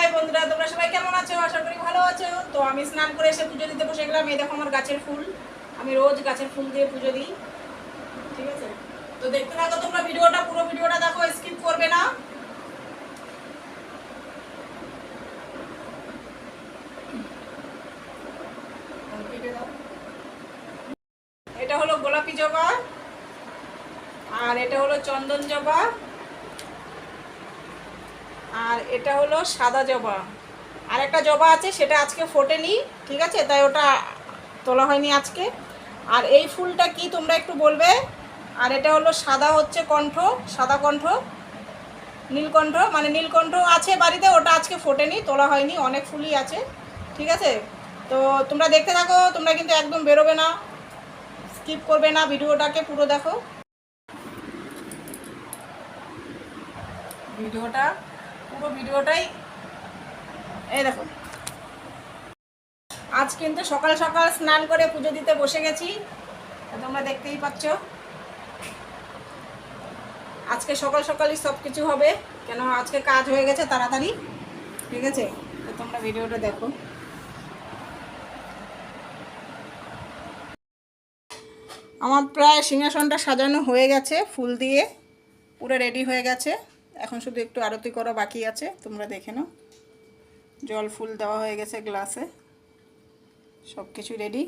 High বন্ধুরা, তোমরা সবাই কেমন আছো? আশা করি ভালো আছো। তো আমি স্নান করে এসে পুজো দিতে বসে গেলাম। এই দেখো আমার গাছের ফুল। আমি রোজ গাছের ফুল দিয়ে পুজো দিই। ঠিক আছে? তো দেখতে থাকো তোমরা ভিডিওটা, পুরো ভিডিওটা দেখো স্কিপ করবে না। এটা হলো গোলাপি জবা। আর এটা হলো চন্দন জবা। আর এটা হলো সাদা জবা। আর একটা জবা আছে, সেটা আজকে ফোটেনি, ঠিক আছে? তাই ওটা তোলা হয়নি আজকে। আর এই ফুলটা কি তোমরা একটু বলবে? আর এটা হলো সাদা হচ্ছে কণ্ঠ, সাদা কণ্ঠ, নীলকণ্ঠ মানে নীলকণ্ঠ আছে বাড়িতে, ওটা আজকে ফোটেনি, তোলা হয়নি, অনেক ফুলই আছে, ঠিক আছে? তো তোমরা দেখতে থাকো, তোমরা কিন্তু একদম বেরোবে না, স্কিপ করবে না, ভিডিওটাকে পুরো দেখো। ভিডিওটা পুরো ভিডিওটাই। এই দেখো। আজ কিন্তু সকাল সকাল স্নান করে পুজো দিতে বসে গেছি। তোমরা দেখতেই পাচ্ছ। আজকে সকাল সকালই সব কিছু হবে। কেন আজকে কাজ হয়ে গেছে তাড়াতাড়ি। ঠিক আছে? তো তোমরা ভিডিওটা দেখো। আমার প্রায় সিংহাসনটা সাজানো হয়ে গেছে, ফুল দিয়ে। পুরো রেডি হয়ে গেছে। এখন শুধু একটু আরতি করা বাকি আছে, তোমরা দেখে নাও। জল ফুল দেওয়া হয়ে গেছে গ্লাসে। সব কিছু রেডি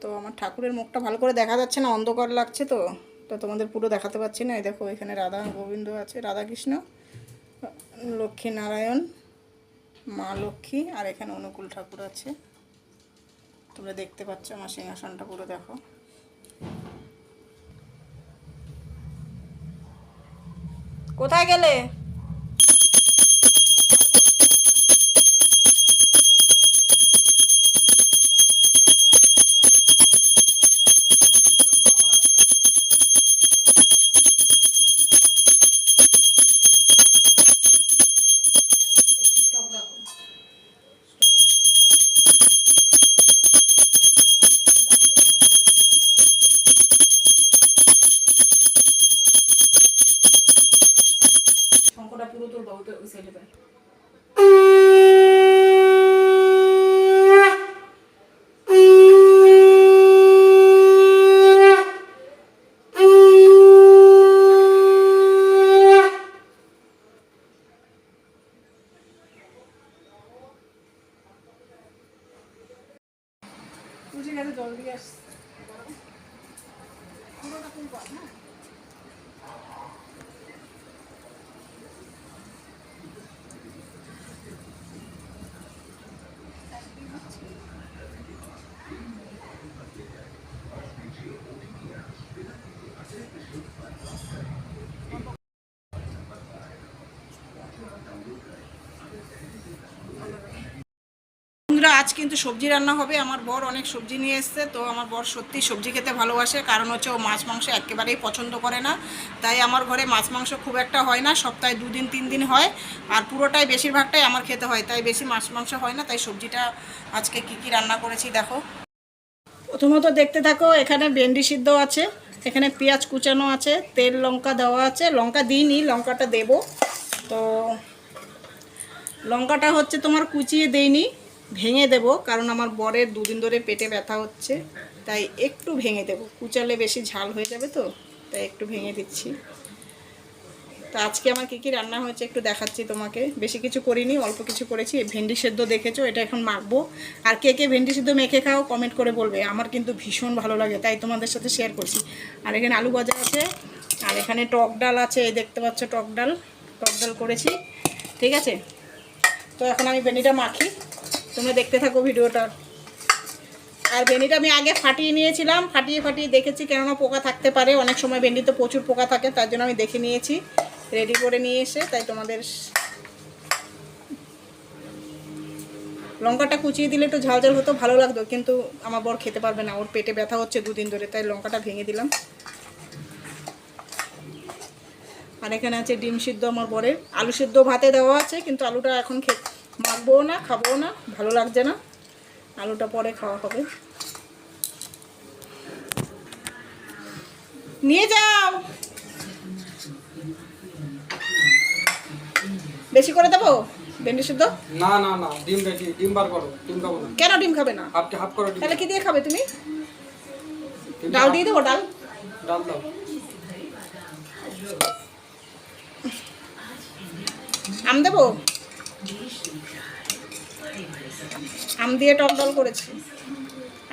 তো আমার ঠাকুরের মুখটা ভালো করে দেখা যাচ্ছে না, অন্ধকার লাগছে তো তো তোমাদের পুরো দেখাতে পাচ্ছি না। এই দেখো, এখানে রাধা গোবিন্দ আছে, রাধাকৃষ্ণ, লক্ষ্মী নারায়ণ, মা লক্ষ্মী, আর এখানে অনুকূল ঠাকুর আছে। তোমরা দেখতে পাচ্ছ আমার সিংহাসনটা পুরো, দেখো। কোথায় গেলে? বাবুতে ওই সাইডে গেছে জল দিয়ে আসছে। পুরোটা ফুল পান বন্ধুরা, আজ কিন্তু সবজি রান্না হবে। আমার বর অনেক সবজি নিয়ে এসছে, তো আমার বর সত্যি সবজি খেতে ভালোবাসে। কারণ হচ্ছে ও মাছ মাংস একেবারেই পছন্দ করে না। তাই আমার ঘরে মাছ মাংস খুব একটা হয় না, সপ্তাহে দুদিন তিন দিন হয়। আর পুরোটাই বেশিরভাগটাই আমার খেতে হয়, তাই বেশি মাছ মাংস হয় না। তাই সবজিটা আজকে কি কি রান্না করেছি দেখো। প্রথমত দেখতে থাকো, এখানে ভেন্ডি সিদ্ধ আছে, এখানে পেঁয়াজ কুচানো আছে, তেল, লঙ্কা দেওয়া আছে। লঙ্কা দিইনি, লঙ্কাটা দেব। তো লঙ্কাটা হচ্ছে তোমার কুচিয়ে দেইনি। ভেঙে দেব, কারণ আমার বরের দুদিন ধরে পেটে ব্যথা হচ্ছে, তাই একটু ভেঙে দেব। কুচালে বেশি ঝাল হয়ে যাবে তো, তাই একটু ভেঙে দিচ্ছি। তো আজকে আমার কী কী রান্না হয়েছে একটু দেখাচ্ছি তোমাকে। বেশি কিছু করিনি, অল্প কিছু করেছি। ভেন্ডি সেদ্ধ দেখেছ, এটা এখন মাখবো। আর কে কে ভেন্ডি সেদ্ধ মেখে খাও কমেন্ট করে বলবে। আমার কিন্তু ভীষণ ভালো লাগে, তাই তোমাদের সাথে শেয়ার করছি। আর এখানে আলু ভাজা আছে, আর এখানে টক ডাল আছে, এই দেখতে পাচ্ছ টক ডাল। টক ডাল করেছি, ঠিক আছে? তো এখন আমি ভেন্ডিটা মাখি। তোমরা দেখতে থাকো ভিডিওটা। আর ভেন্ডিটা আমি আগে ফাটিয়ে নিয়েছিলাম, ফাটিয়ে ফাটিয়ে দেখেছি কেননা পোকা থাকতে পারে, অনেক সময় ভেন্ডিতে প্রচুর পোকা থাকে, তার জন্য আমি দেখে নিয়েছি রেডি করে নিয়ে এসে তাই তোমাদের লঙ্কাটা কুচিয়ে দিলে একটু ঝাল ঝাল হতো, ভালো লাগতো, কিন্তু আমার বর খেতে পারবে না, ওর পেটে ব্যথা হচ্ছে দুদিন ধরে, তাই লঙ্কাটা ভেঙে দিলাম। আর এখানে আছে ডিম সিদ্ধ আমার বরের, আলু সিদ্ধ ভাতে দেওয়া আছে, কিন্তু আলুটা এখন খে মাখবও না খাব না ভালো লাগছে না। আলুটা পরে খাওয়া হবে। নিয়ে যাও। বেশি করে দেবো? ভেন্ডি সিদ্ধ? না না না ডিম রেডি ডিম বার করো ডিম খাব না। কেন ডিম খাবে না? হাফ হাফ করো তাহলে কি দিয়ে খাবে তুমি? ডাল দিয়ে দেবো ডাল? ডাল দাও। আম দেবো? আম দিয়ে টক ডাল করেছি।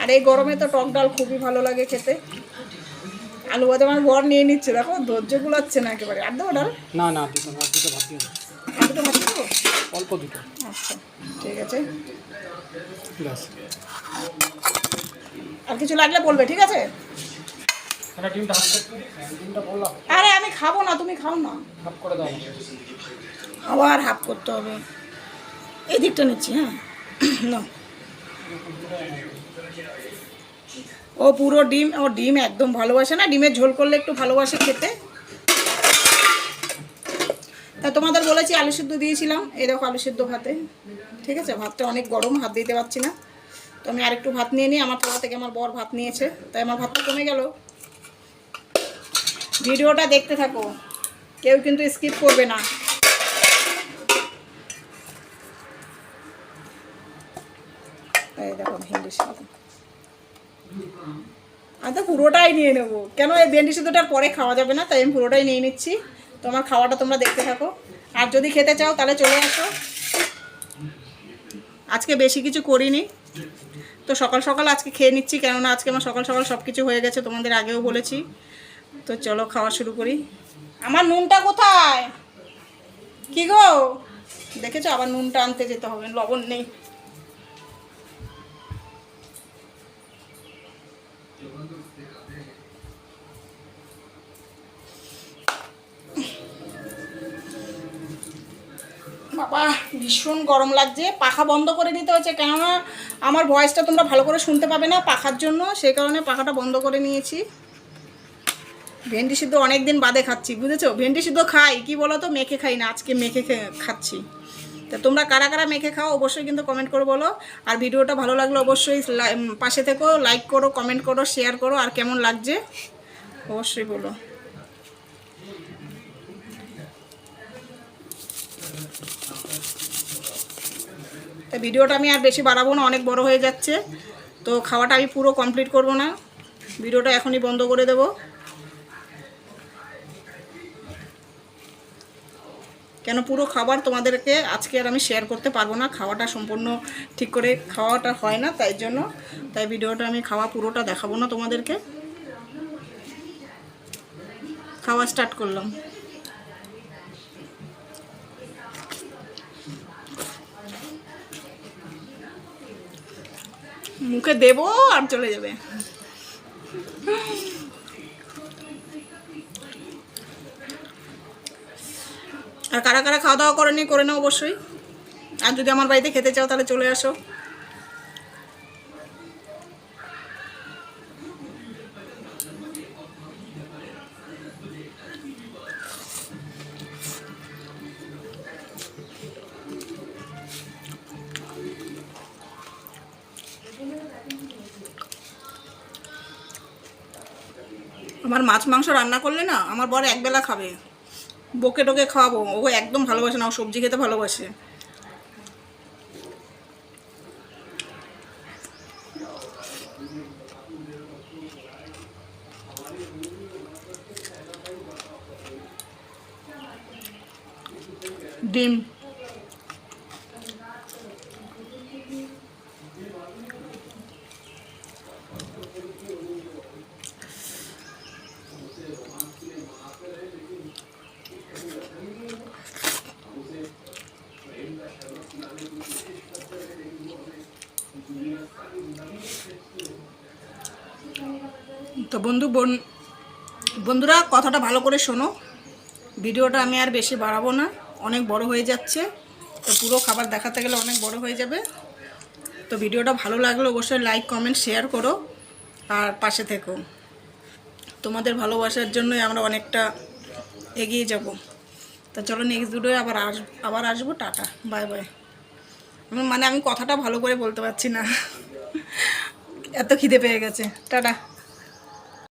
আর এই গরমে তো টক ডাল খুবই ভালো লাগে খেতে। আলু ভাজা আমার বর নিয়ে নিচ্ছে দেখো ধৈর্য গুলাচ্ছে না একেবারে। আর দেবো ডাল? না না দুটো না দুটো ভাত দিয়ে। আর দুটো ভাত দেবো? অল্প দুটো। আচ্ছা ঠিক আছে। আর কিছু লাগলে বলবে ঠিক আছে? এটা ডিমটা হাফ ডিমটা বললাম। আরে আমি খাব না তুমি খাও না। করে দাও। আবার হাফ করতে হবে। এই দিকটা নিচ্ছি হ্যাঁ? না ও পুরো ডিম, ও ডিম একদম ভালোবাসে না? ডিমের ঝোল করলে একটু ভালোবাসে খেতে? তা তোমাদের বলেছি আলু সিদ্ধ দিয়েছিলাম। এই দেখো আলু সিদ্ধ ভাতে। ঠিক আছে? ভাতটা অনেক গরম, হাত দিতে পারছি না। তো আমি আরেকটু ভাত নিয়ে নিই। আমার পড়া থেকে আমার বর ভাত নিয়েছে। তাই আমার ভাতটা কমে গেল। ভিডিওটা দেখতে থাকো। কেউ কিন্তু স্কিপ করবে না। এই দেখো ভেন্ডি সিদ্ধ আমি তো পুরোটাই নিয়ে নেব। কেন এই ভেন্ডি সিদ্ধটার পরে খাওয়া যাবে না? তাই আমি পুরোটাই নিয়ে নিচ্ছি। তোমার খাওয়াটা তোমরা দেখতে থাকো। আর যদি খেতে চাও, তাহলে চলে আসো। আজকে বেশি কিছু করিনি। তো সকাল সকাল আজকে খেয়ে নিচ্ছি, কেননা আজকে আমার সকাল সকাল সব কিছু হয়ে গেছে, তোমাদের আগেও বলেছি। তো চলো, খাওয়া শুরু করি। আমার নুনটা কোথায়? কি গো? দেখেছ? আবার নুনটা আনতে যেতে হবে, লবণ নেই। বাবা, ভীষণ গরম লাগছে। পাখা বন্ধ করে দিতে হচ্ছে, কেননা আমার ভয়েসটা তোমরা ভালো করে শুনতে পাবে না পাখার জন্য, সেই কারণে পাখাটা বন্ধ করে নিয়েছি। ভেন্ডি সিদ্ধ অনেক দিন বাদে খাচ্ছি, বুঝেছ? ভেন্ডি সিদ্ধ খাই, কি বলো তো মেখে খাই না, আজকে মেখে খাচ্ছি। তা তোমরা কারা কারা মেখে খাও, অবশ্যই কিন্তু কমেন্ট করে বলো। আর ভিডিওটা ভালো লাগলে অবশ্যই পাশে থেকো লাইক করো কমেন্ট করো শেয়ার করো, আর কেমন লাগছে? অবশ্যই বলো। তা ভিডিওটা আমি আর বেশি বাড়াবো না, অনেক বড় হয়ে যাচ্ছে। তো খাওয়াটা আমি পুরো কমপ্লিট করব না। ভিডিওটা এখনই বন্ধ করে দেব। কেন পুরো খাবার তোমাদেরকে আজকে আর আমি শেয়ার করতে পারব না, খাওয়াটা সম্পূর্ণ ঠিক করে খাওয়াটা হয় না, তাই জন্য। তাই ভিডিওটা আমি খাওয়া পুরোটা দেখাবো না তোমাদেরকে। খাওয়া স্টার্ট করলাম। মুখে দেবো আর চলে যাবে। আর কারা কারা খাওয়া দাওয়া করেনি, করে নাও অবশ্যই। আর যদি আমার বাড়িতে খেতে চাও তাহলে চলে আসো। আমার মাছ মাংস রান্না করলে না, আমার বর একবেলা খাবে। বকে টোকে খাওয়াবো। ও একদম ভালোবাসে না, ও সবজি খেতে ভালোবাসে। ডিম। তো বন্ধু, বোন, বন্ধুরা, কথাটা ভালো করে শোনো। ভিডিওটা আমি আর বেশি বাড়াবো না। অনেক বড় হয়ে যাচ্ছে। তো পুরো খাবার দেখাতে গেলে অনেক বড় হয়ে যাবে। তো ভিডিওটা ভালো লাগলে অবশ্যই লাইক কমেন্ট শেয়ার করো। আর পাশে থেকো। তোমাদের ভালোবাসার জন্যই আমরা অনেকটা এগিয়ে যাব। তো চলো নেক্সট ভিডিও আবার আস, আবার আসব। টাটা। বাই বাই মানে আমি কথাটা ভালো করে বলতে পারছি না। এত খিদে পেয়ে গেছে। টাটা।